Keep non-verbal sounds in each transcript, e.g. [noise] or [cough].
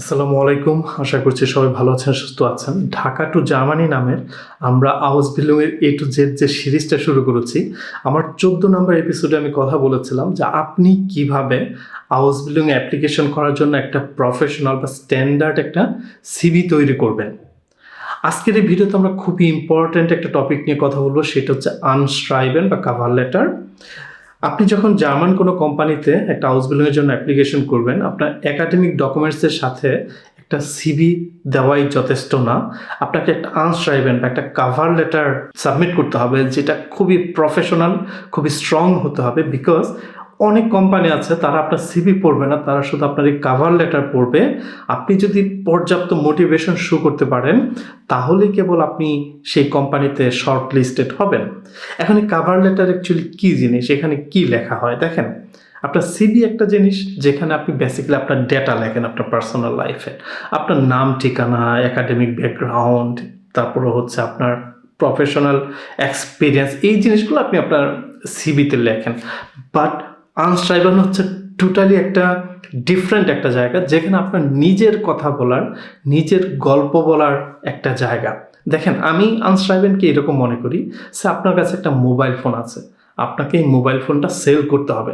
আসসালামু আলাইকুম। আশা করছি সবাই ভালো আছেন, সুস্থ আছেন। ঢাকা টু জার্মানি নামের আমরা আউস বিলুমের এ টু জেড যে সিরিজটা শুরু করেছি, আমার চোদ্দ নম্বর এপিসোডে আমি কথা বলেছিলাম যে আপনি কীভাবে আউস বিলুং অ্যাপ্লিকেশন করার জন্য একটা প্রফেশনাল বা স্ট্যান্ডার্ড একটা সিভি তৈরি করবেন। আজকের এই ভিডিওতে আমরা খুবই ইম্পর্ট্যান্ট একটা টপিক নিয়ে কথা বলব, সেটা হচ্ছে আনস্ট্রাইবেন বা কাভার লেটার আপনি যখন জার্মান কোনো কোম্পানিতে একটা হাউস বিল্ডিংয়ের জন্য অ্যাপ্লিকেশন করবেন, আপনার একাডেমিক ডকুমেন্টসের সাথে একটা সিবি দেওয়াই যথেষ্ট না। আপনাকে একটা আনস্ট্রাইবেন বা একটা কাভার লেটার সাবমিট করতে হবে, যেটা খুবই প্রফেশনাল খুবই স্ট্রং হতে হবে বিকজ অনেক কোম্পানি আছে, তারা আপনার সিভি পড়বে না, তারা শুধু আপনার এই কাভার লেটার পড়বে। আপনি যদি পর্যাপ্ত মোটিভেশন শো করতে পারেন, তাহলে কেবল আপনি সেই কোম্পানিতে শর্ট লিস্টেড হবেন। এখন এই কাভার লেটার অ্যাকচুয়ালি কী জিনিস? এখানে কি লেখা হয়? দেখেন, আপনার সিবি একটা জিনিস, যেখানে আপনি বেসিক্যালি আপনার ডেটা লেখেন আপনার পার্সোনাল লাইফে আপনার নাম, ঠিকানা একাডেমিক ব্যাকগ্রাউন্ড তারপরে হচ্ছে আপনার প্রফেশনাল এক্সপিরিয়েন্স এই জিনিসগুলো আপনি আপনার সিবিতে লেখেন। বাট আনস্ট্রাইবান হচ্ছে টোটালি একটা ডিফারেন্ট একটা জায়গা, যেখানে আপনার নিজের কথা বলার, নিজের গল্প বলার একটা জায়গা। দেখেন, আমি আনস্ট্রাইবেনকে এরকম মনে করি সে আপনার কাছে একটা মোবাইল ফোন আছে, আপনাকে এই মোবাইল ফোনটা সেল করতে হবে।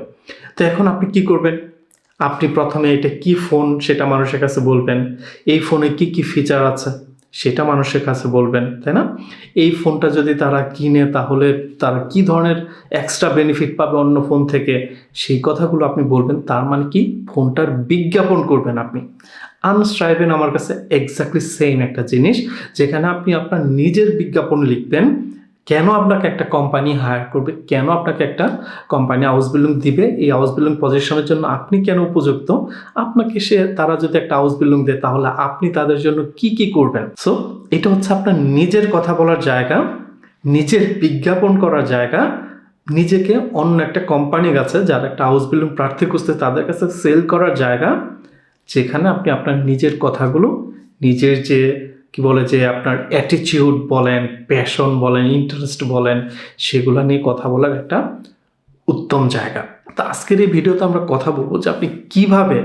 তো এখন আপনি কি করবেন? আপনি প্রথমে এটা কি ফোন সেটা মানুষের কাছে বলবেন, এই ফোনে কি কি ফিচার আছে? সেটা মানুষের কাছে বলবেন, তাই না? এই ফোনটা যদি তারা কিনে, তাহলে তারা কি ধরনের এক্সট্রা বেনিফিট পাবে অন্য ফোন থেকে? সেই কথাগুলো আপনি বলবেন, তার মানে কি? ফোনটার বিজ্ঞাপন করবেন আপনি। আনস্ট্রাইবেন আমার কাছে এক্স্যাক্টলি সেম একটা জিনিস, যেখানে আপনি আপনার নিজের বিজ্ঞাপন লিখবেন কেন আপনাকে একটা কোম্পানি হায়ার করবে? কেন আপনাকে একটা কোম্পানি হাউস বিল্ডিং দিবে? এই হাউস বিল্ডিং পজিশনের জন্য আপনি কেন উপযুক্ত? আপনাকে সে, তারা যদি একটা হাউস বিল্ডিং দেয়, তাহলে আপনি তাদের জন্য কি কি করবেন? সো এটা হচ্ছে আপনার নিজের কথা বলার জায়গা, নিজের বিজ্ঞাপন করার জায়গা, নিজেকে অন্য একটা কোম্পানির কাছে, যারা একটা হাউস বিল্ডিং প্রার্থী খুঁজতে তাদের কাছে সেল করার জায়গা, যেখানে আপনি আপনার নিজের কথাগুলো, নিজের যে কি বলে যে আপনার অ্যাটিচিউড বলেন প্যাশন বলেন ইন্টারেস্ট বলেন, সেগুলো নিয়ে কথা বলার একটা উত্তম জায়গা। তো আজকের এই ভিডিওতে আমরা কথা বলব যে আপনি কীভাবে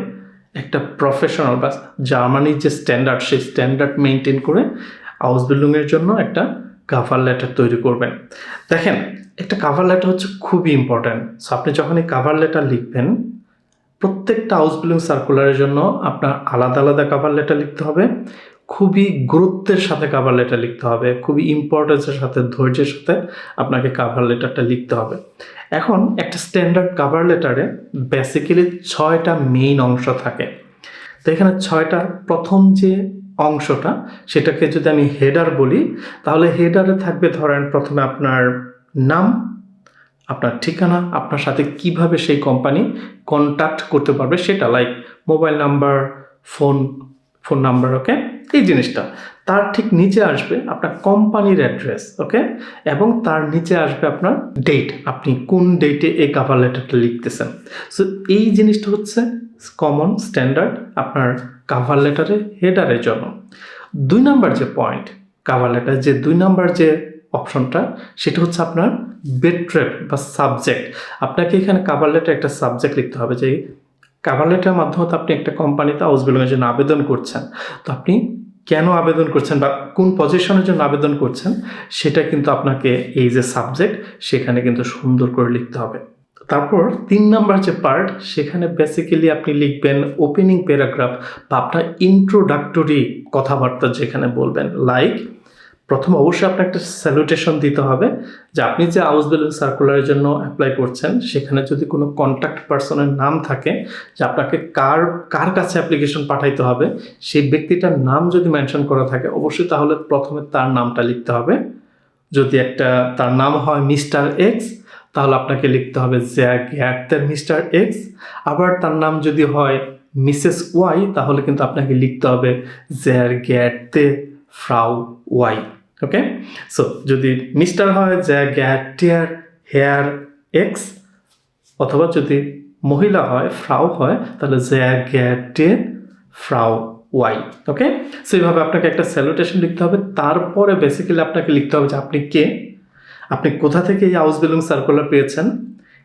একটা প্রফেশনাল বা জার্মানির যে স্ট্যান্ডার্ড সেই স্ট্যান্ডার্ড মেনটেন করে হাউস বিল্ডিংয়ের জন্য একটা কাভার লেটার তৈরি করবেন। দেখেন, একটা কাভার লেটার হচ্ছে খুবই ইম্পর্ট্যান্ট সো আপনি যখন এই কাভার লেটার লিখবেন, প্রত্যেকটা হাউস বিল্ডিং সার্কুলারের জন্য আপনার আলাদা আলাদা কাভার লেটার লিখতে হবে। খুবই গুরুত্বের সাথে কাভার লেটার লিখতে হবে, খুবই ইম্পর্টেন্সের সাথে, ধৈর্যের সাথে আপনাকে কাভার লেটারটা লিখতে হবে। এখন একটা স্ট্যান্ডার্ড কাভার লেটারে বেসিক্যালি ছয়টা মেইন অংশ থাকে। তো এখানে ছয়টা, প্রথম যে অংশটা, সেটাকে যদি আমি হেডার বলি, তাহলে হেডারে থাকবে ধরেন প্রথমে আপনার নাম, আপনার ঠিকানা, আপনার সাথে কীভাবে সেই কোম্পানি কন্ট্যাক্ট করতে পারবে সেটা like mobile number phone phone number okay এই জিনিসটা। তার ঠিক নিচে আসবে আপনার কোম্পানির অ্যাড্রেস ওকে এবং তার নিচে আসবে আপনার ডেট আপনি কোন ডেটে এই কাভার লেটারটা লিখতেছেন। সো এই জিনিসটা হচ্ছে কমন স্ট্যান্ডার্ড আপনার কাভার লেটারে হেডারের জন্য। দুই নাম্বার যে পয়েন্ট কাভার লেটার যে দুই নাম্বার যে অপশনটা সেটা হচ্ছে আপনার বেট্রেপ বা সাবজেক্ট আপনাকে এখানে কাভার লেটার একটা সাবজেক্ট লিখতে হবে যে কাভার লেটারের মাধ্যমে তো আপনি একটা কোম্পানিতে হাউস বিল্ডিংয়ের জন্য আবেদন করছেন। তো আপনি কেন আবেদন করছেন বা কোন পজিশনের জন্য আবেদন করছেন, সেটা কিন্তু আপনাকে এই যে সাবজেক্ট সেখানে কিন্তু সুন্দর করে লিখতে হবে। তারপর তিন নাম্বার যে পার্ট সেখানে বেসিক্যালি আপনি লিখবেন ওপেনিং প্যারাগ্রাফ বা আপনার ইন্ট্রোডাক্টরি কথাবার্তা যেখানে বলবেন লাইক প্রথম অবশ্যই আপনার একটা স্যালুটেশন দিতে হবে যে আপনি যে হাউস বিল্ডিং সার্কুলারের জন্য অ্যাপ্লাই করছেন, সেখানে যদি কোনো কন্ট্যাক্ট পার্সনের নাম থাকে, যে আপনাকে কার কার কাছে অ্যাপ্লিকেশন পাঠাইতে হবে, সেই ব্যক্তিটার নাম যদি মেনশন করা থাকে, অবশ্যই তাহলে প্রথমে তার নামটা লিখতে হবে। যদি একটা, তার নাম হয় মিস্টার এক্স তাহলে আপনাকে লিখতে হবে জ্যা গ্যাটের মিস্টার এক্স আবার তার নাম যদি হয় মিসেস ওয়াই তাহলে কিন্তু আপনাকে লিখতে হবে জ্যার গ্যাটতে ফ্রাউ ওয়াই ওকে সো যদি মিস্টার হয় জ্যা গ্যাটিয়ার হেয়ার এক্স অথবা যদি মহিলা হয় ফ্রাউ হয়, তাহলে জ্যা গ্যাটে ফ্রাউ ওয়াই ওকে সো এইভাবে আপনাকে একটা স্যালুটেশন লিখতে হবে। তারপরে বেসিক্যালি আপনাকে লিখতে হবে যে আপনি কে, আপনি কোথা থেকে এই হাউস বিল্ডিং সার্কুলার পেয়েছেন,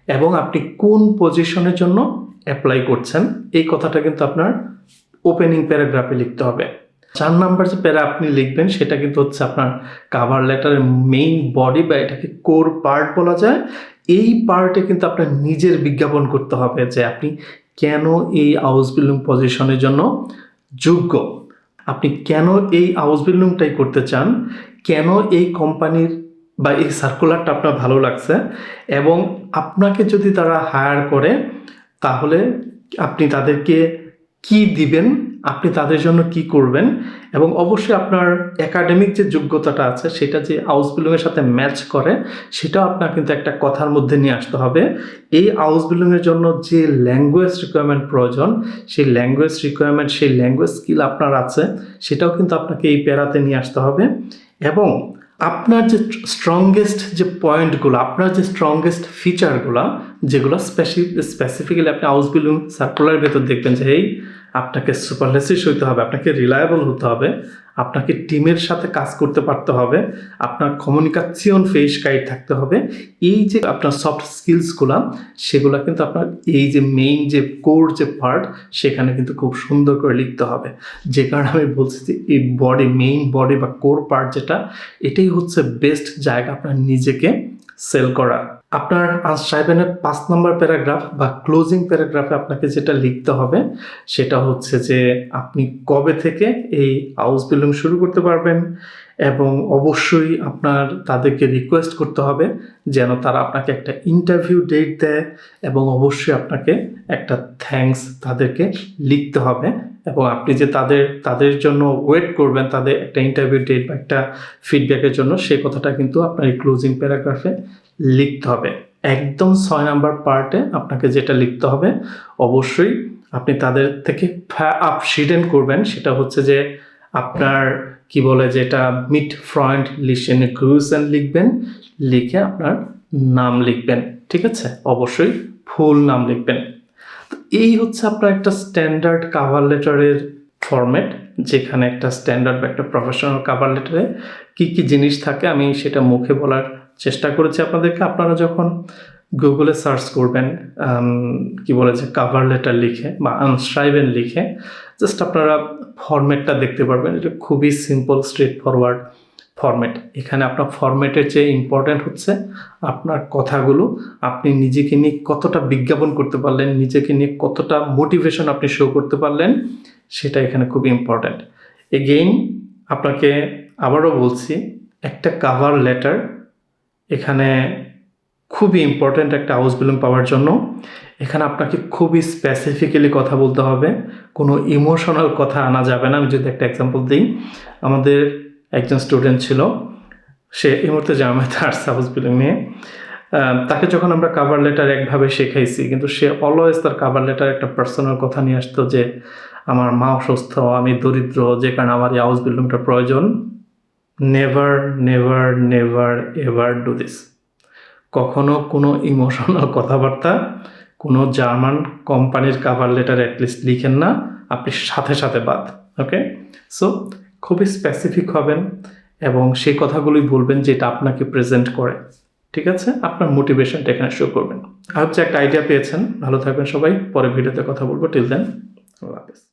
এবং আপনি কোন পজিশনের জন্য অ্যাপ্লাই করছেন। এই কথাটা কিন্তু আপনার ওপেনিং প্যারাগ্রাফে লিখতে হবে। চার নাম্বার যে প্যারা আপনি লিখবেন, সেটা কিন্তু হচ্ছে আপনার কাভার লেটারের মেইন বডি বা এটাকে কোর পার্ট বলা যায়। এই পার্টে কিন্তু আপনার নিজের বিজ্ঞাপন করতে হবে যে আপনি কেন এই হাউস বিল্ডিং পজিশনের জন্য যোগ্য? আপনি কেন এই হাউস বিল্ডিংটাই করতে চান? কেন এই কোম্পানির বা এই সার্কুলারটা আপনার ভালো লাগছে? এবং আপনাকে যদি তারা হায়ার করে, তাহলে আপনি তাদেরকে কি দিবেন? আপনি তাদের জন্য কি করবেন? এবং অবশ্যই আপনার একাডেমিক যে যোগ্যতাটা আছে, সেটা যে হাউস বিল্ডিংয়ের সাথে ম্যাচ করে, সেটাও আপনার কিন্তু একটা কথার মধ্যে নিয়ে আসতে হবে। এই হাউস বিল্ডিংয়ের জন্য যে ল্যাঙ্গুয়েজ রিকোয়ারমেন্ট প্রয়োজন, সেই ল্যাঙ্গুয়েজ রিকোয়ারমেন্ট সেই ল্যাঙ্গুয়েজ স্কিল আপনার আছে, সেটাও কিন্তু আপনাকে এই প্যারাতে নিয়ে আসতে হবে। এবং আপনার যে স্ট্রংগেস্ট যে পয়েন্টগুলো আপনার যে স্ট্রংগেস্ট ফিচারগুলো যেগুলো স্পেসি স্পেসিফিক্যালি আপনি হাউস বিল্ডিং সার্কুলার ভেতর দেখবেন যে এই আপনাকে সুপারলেসিস হইতে হবে, আপনাকে রিলায়েবল হতে হবে, আপনাকে টিমের সাথে কাজ করতে পারতে হবে, আপনার কমিউনিকেশন ফেস গাইড থাকতে হবে, এই যে আপনার সফট স্কিলসগুলো সেগুলো কিন্তু আপনার এই যে মেইন যে কোর যে পার্ট সেখানে কিন্তু খুব সুন্দর করে লিখতে হবে। যে কারণে আমি বলছি যে এই বডি মেইন বডি বা কোর পার্ট যেটা, এটাই হচ্ছে বেস্ট জায়গা আপনার নিজেকে সেল করার। আপনার আনসাইবেনের পাঁচ নম্বর প্যারাগ্রাফ বা ক্লোজিং প্যারাগ্রাফে আপনাকে যেটা লিখতে হবে, সেটা হচ্ছে যে আপনি কবে থেকে এই হাউস বিল্ডিং শুরু করতে পারবেন এবং অবশ্যই আপনার তাদেরকে রিকোয়েস্ট করতে হবে যেন তারা আপনাকে একটা ইন্টারভিউ ডেট দেয় এবং অবশ্যই আপনাকে একটা থ্যাঙ্কস তাদেরকে লিখতে হবে। এবং আপনি যে তাদের তাদের জন্য ওয়েট করবেন, তাদের একটা ইন্টারভিউ ডেট বা একটা ফিডব্যাকের জন্য, সেই কথাটা কিন্তু আপনার এই ক্লোজিং প্যারাগ্রাফে লিখতে হবে। একদম ছয় নাম্বার পার্টে আপনাকে যেটা লিখতে হবে, অবশ্যই আপনি তাদের থেকে আপ শিডেন করবেন। সেটা হচ্ছে যে আপনার কি বলে যেটা মিড ফ্রন্ট লিশন গ্রুসেন লিখবেন, লিখে আপনার নাম লিখবেন, ঠিক আছে? অবশ্যই ফুল নাম লিখবেন। এই হচ্ছে আপনার একটা স্ট্যান্ডার্ড কাভার লেটারের ফরম্যাট যেখানে একটা স্ট্যান্ডার্ড বা একটা প্রফেশনাল কাভার লেটারে কী কী জিনিস থাকে, আমি সেটা মুখে বলার চেষ্টা করেছি আপনাদেরকে। আপনারা যখন গুগলে সার্চ করবেন কি বলে যে কাভার লেটার লিখে বা আনস্ক্রাইবেন লিখে জাস্ট আপনারা ফরম্যাটটা দেখতে পারবেন। এটা খুবই সিম্পল স্ট্রেট ফরওয়ার্ড ফরম্যাট এখানে আপনার ফরম্যাটের চেয়ে ইম্পর্ট্যান্ট হচ্ছে আপনার কথাগুলো, আপনি নিজেকে নিয়ে কতটা বিজ্ঞাপন করতে পারলেন, নিজেকে নিয়ে কতটা মোটিভেশন আপনি শো করতে পারলেন, সেটা এখানে খুবই ইম্পর্ট্যান্ট এগেইন আপনাকে আবারও বলছি, একটা কাভার লেটার এখানে খুবই ইম্পর্ট্যান্ট একটা হাউস বিল্ডিং পাওয়ার জন্য। এখানে আপনাকে খুবই স্পেসিফিক্যালি কথা বলতে হবে, কোনো ইমোশনাল কথা আনা যাবে না। আমি যদি একটা এক্সাম্পল দিই, আমাদের একজন স্টুডেন্ট ছিল। সে এই মুহূর্তে জামায়াতে [laughs] হাউস বিল্ডিং নিয়ে। তাকে যখন আমরা কাভার লেটার একভাবে শেখাইছি, কিন্তু সে অলওয়েজ তার কাভার লেটার একটা পার্সোনাল কথা নিয়ে আসতো যে, আমার মা অসুস্থ, আমি দরিদ্র, যে কারণে আমার এই হাউস বিল্ডিংটা প্রয়োজন। Never never never ever do this কখনো কোনো ইমোশনাল [laughs] কথাবার্তা, কোনো জার্মান কোম্পানির কাভার লেটার অ্যাটলিস্ট লিখেন না। আপনি সাথে সাথে বাদ ওকে সো খুবই স্পেসিফিক হবেন এবং সেই কথাগুলোই বলবেন যেটা আপনাকে প্রেজেন্ট করে। ঠিক আছে? আপনার মোটিভেশনটা এখানে শো করবেন। আর হচ্ছে একটা আইডিয়া পেয়েছেন। ভালো থাকবেন সবাই। পরে ভিডিওতে কথা বলব। টিল দেন আল্লাহ হাফেজ।